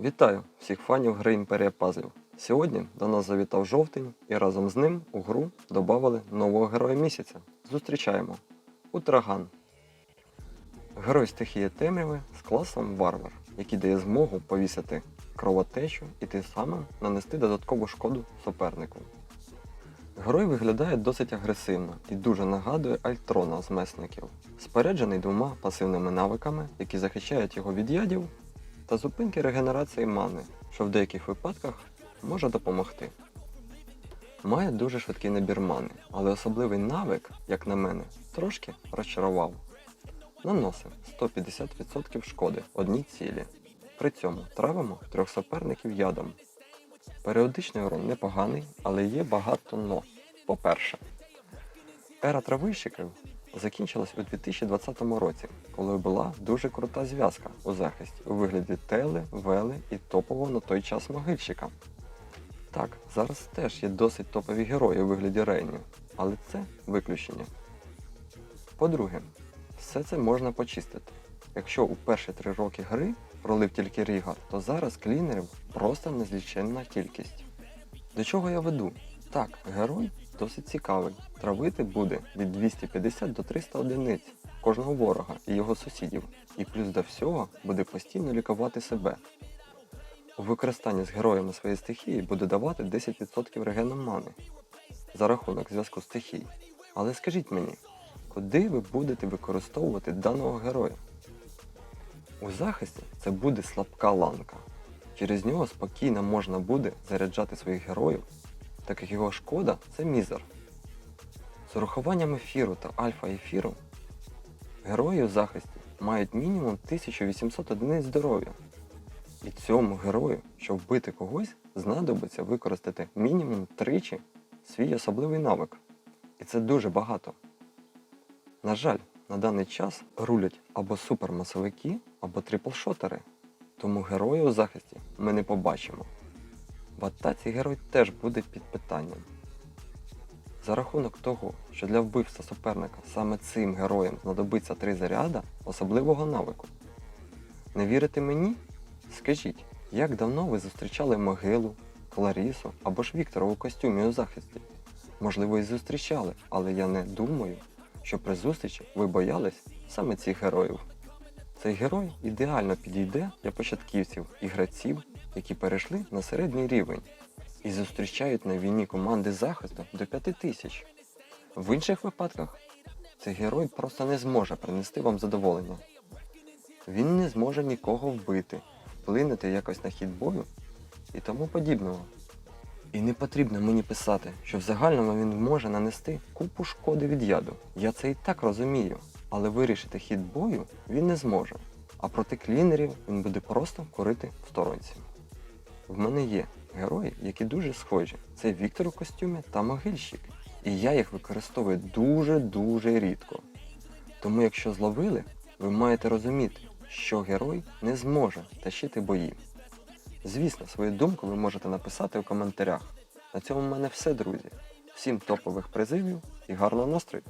Вітаю всіх фанів гри Імперія Пазлів. Сьогодні до нас завітав жовтень і разом з ним у гру додали нового героя місяця. Зустрічаємо Утраган. Герой стихії темряви з класом Варвар, який дає змогу повісити кровотечу і тим самим нанести додаткову шкоду супернику. Герой виглядає досить агресивно і дуже нагадує Альтрона з месників, споряджений двома пасивними навиками, які захищають його від ядів та зупинки регенерації мани, що в деяких випадках може допомогти. Має дуже швидкий набір мани, але особливий навик, як на мене, трошки розчарував. Наносить 150% шкоди одній цілі. При цьому травимо трьох суперників ядом. Періодичний урон непоганий, але є багато но. По-перше, ера травищиків закінчилась у 2020 році, коли була дуже крута зв'язка у захисті у вигляді Тели, Вели і топового на той час могильщика. Так, зараз теж є досить топові герої у вигляді Рейні, але це виключення. По-друге, все це можна почистити. Якщо у перші три роки гри пролив тільки Рігар, то зараз клінерів просто незліченна кількість. До чого я веду? Так, герой досить цікавий. Травити буде від 250 до 300 одиниць кожного ворога і його сусідів, і плюс до всього буде постійно лікувати себе. У використанні з героями своєї стихії буде давати 10% регену мани за рахунок зв'язку стихій. Але скажіть мені, куди ви будете використовувати даного героя? У захисті це буде слабка ланка. Через нього спокійно можна буде заряджати своїх героїв, так як його шкода це мізер. З урахуванням ефіру та альфа-ефіру герої у захисті мають мінімум 1800 одиниць здоров'я. І цьому герою, щоб вбити когось, знадобиться використати мінімум тричі свій особливий навик. І це дуже багато. На жаль, на даний час рулять або супермасовики, або триплшотери, тому героя у захисті ми не побачимо. В атаці герой теж буде під питанням. За рахунок того, що для вбивства суперника саме цим героям знадобиться три заряда особливого навику. Не вірите мені? Скажіть, як давно ви зустрічали могилу, Кларісу або ж Віктора у костюмі у захисті? Можливо, і зустрічали, але я не думаю, що при зустрічі ви боялись саме цих героїв. Цей герой ідеально підійде для початківців і гравців, які перейшли на середній рівень і зустрічають на війні команди захисту до 5 тисяч. В інших випадках цей герой просто не зможе принести вам задоволення. Він не зможе нікого вбити, вплинути якось на хід бою і тому подібного. І не потрібно мені писати, що в загальному він може нанести купу шкоди від яду. Я це і так розумію, але вирішити хід бою він не зможе. А проти клінерів він буде просто корити в сторонці. В мене є герої, які дуже схожі. Це Віктор у костюмі та могильщик. І я їх використовую дуже-дуже рідко. Тому якщо зловили, ви маєте розуміти, що герой не зможе тащити бої. Звісно, свою думку ви можете написати у коментарях. На цьому в мене все, друзі. Всім топових призивів і гарного настрою!